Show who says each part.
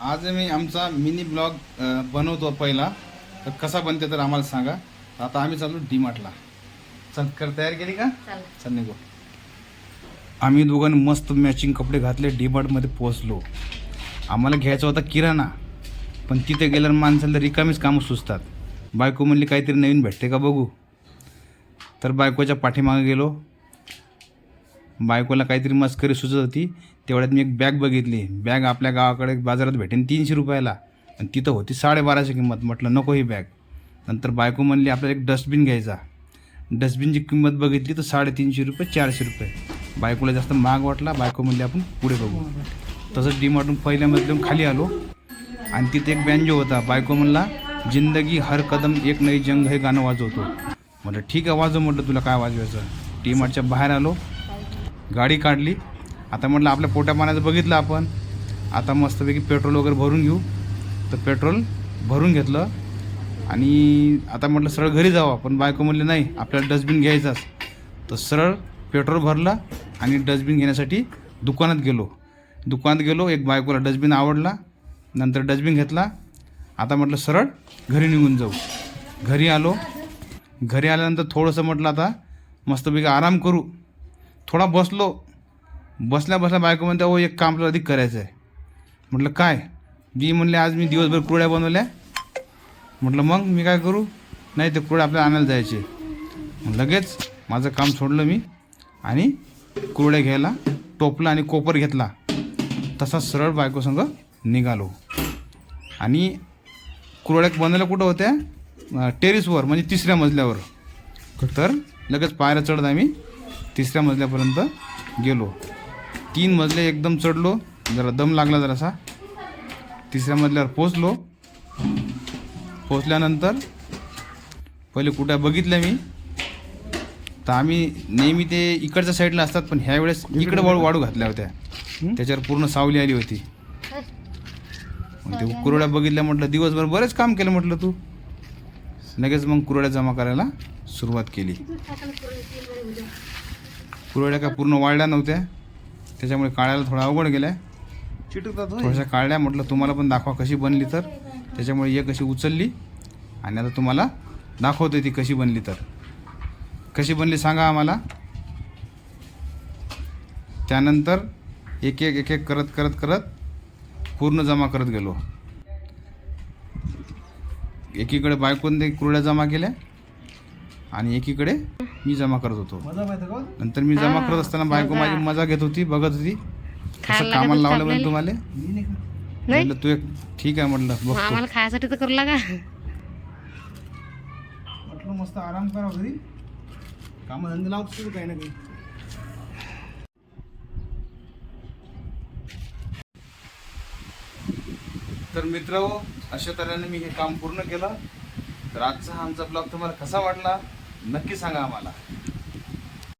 Speaker 1: आज मी आमचा mini blog बनवतो पहिला. तर कसा बनते तर आम्हाला सांगा. आता आम्ही चालू डी मार्टला चल कर तयार केली का?
Speaker 2: चला
Speaker 1: निघू. आम्ही दोघांनी मस्त मॅचिंग कपडे घातले डी मार्टमध्ये पोहोचलो. आम्हाला घ्यायचा होता किराणा. पण तिथे गेल्यावर माणसाला रिकामीच कामं सुचतात. बायको म्हणली काहीतरी नवीन भेटते का बघू? तर बायकोच्या पाठीमागे गेलो. बायकोला काहीतरी मस्करी सुचत होती. तेवढ्यात मी एक बॅग बघितली. बॅग आपल्या गावाकडे बाजारात भेटेन. तीनशे रुपयाला. आणि तिथं होती साडेबाराशे किंमत. म्हटलं नको ही बॅग नंतर बायको म्हणली आपल्याला एक डस्टबिन घ्यायचा. डस्टबिनची किंमत बघितली तर साडेतीनशे रुपये चारशे रुपये. बायकोला जास्त महाग वाटला. बायको म्हणली आपण पुढे बघू. तसंच डीमार्टून पहिल्या मजल्याहून खाली आलो. आणि तिथे एक बँजो होता. बायको म्हणला जिंदगी हर कदम एक नई जंग हे गाणं वाजवतो. म्हटलं ठीक आहे वाजव. म्हटलं तुला काय वाजवायचं? डीमार्टच्या बाहेर आलो. गाडी काढली. आता म्हटलं आपल्या पोट्या पाण्याचं बघितलं आपण. आता मस्तपैकी पेट्रोल वगैरे भरून घेऊ. तर पेट्रोल भरून घेतलं. आणि आता म्हटलं सरळ घरी जावं पण बायको म्हणले नाही आपल्याला डस्टबिन घ्यायचाच. तर सरळ पेट्रोल भरलं आणि डस्टबिन घेण्यासाठी दुकानात गेलो. दुकानात गेलो एक बायकोला डस्टबिन आवडला. नंतर डस्टबिन घेतला. आता म्हटलं सरळ घरी निघून जाऊ. घरी आलो. घरी आल्यानंतर थोडंसं म्हटलं आता मस्तपैकी आराम करू. थोडा बसलो. बसल्या बसल्या बायको म्हणते ओ एक काम आपल्याला अधिक करायचं आहे म्हटलं काय? जी म्हणले आज मी दिवसभर कुरड्या बनवल्या. म्हटलं मग मी काय करू? नाही ते कुरड्या आपल्याला आणायला जायचे. लगेच? माझं काम सोडलं मी. आणि कुरड्या घ्यायला टोपला आणि कोपर घेतला. तसा सरळ बायकोसंग निघालो. आणि कुरड्या बनवल्या कुठं होत्या? टेरिसवर टेरेसवर म्हणजे तिसऱ्या मजल्यावर. तर लगेच पायऱ्या चढत आम्ही तिसऱ्या मजल्यापर्यंत गेलो. तीन मजले एकदम चढलो जरा दम लागला जरासा. तिसऱ्या मजल्यावर पोचलो पोचल्यानंतर पहिले कुठं बघितल्या मी. तर आम्ही नेहमी ते इकडच्या साईडला असतात पण ह्या वेळेस इकडे वाळू वाळू घातल्या होत्या. त्याच्यावर पूर्ण सावली आली होती. ते कुरड्या बघितल्या म्हटलं दिवसभर बरेच काम केलं म्हटलं तू. लगेच मग कुरड्या जमा करायला सुरुवात केली. कुरड्या काय पूर्ण वाळल्या नव्हत्या. त्याच्यामुळे काढायला थोडा अवघड गेल्या.
Speaker 3: चिटकतात.
Speaker 1: थोड्याशा काढल्या म्हटलं तुम्हाला पण दाखवा कशी बनली तर. त्याच्यामुळे एक अशी उचलली आणि आता तुम्हाला दाखवते ती कशी बनली तर. कशी बनली सांगा आम्हाला. त्यानंतर एक एक एक एक करत करत करत पूर्ण जमा करत गेलो. एकीकडे बायकोन ते कुरड्या जमा केल्या. आणि एकीकडे मी जमा करत होतो. नंतर मी जमा करत असताना बायको माझी मजा घेत होती बघत होती. कसं
Speaker 2: खायला
Speaker 1: कामाला लावलं म्हणजे तुम्हाला? म्हटलं तू एक ठीक आहे म्हटलं
Speaker 2: आम्हाला खायसाठी तर करू लागा.
Speaker 3: म्हटलं मस्त आराम करा घरी. कामं धंदे लावतो काही ना काही.
Speaker 1: तर मित्र अशा तऱ्हेने मी हे काम पूर्ण केलं. तर आजचा हा आमचा ब्लॉग तुम्हाला कसा वाटला? नक्की सांगा आम्हाला.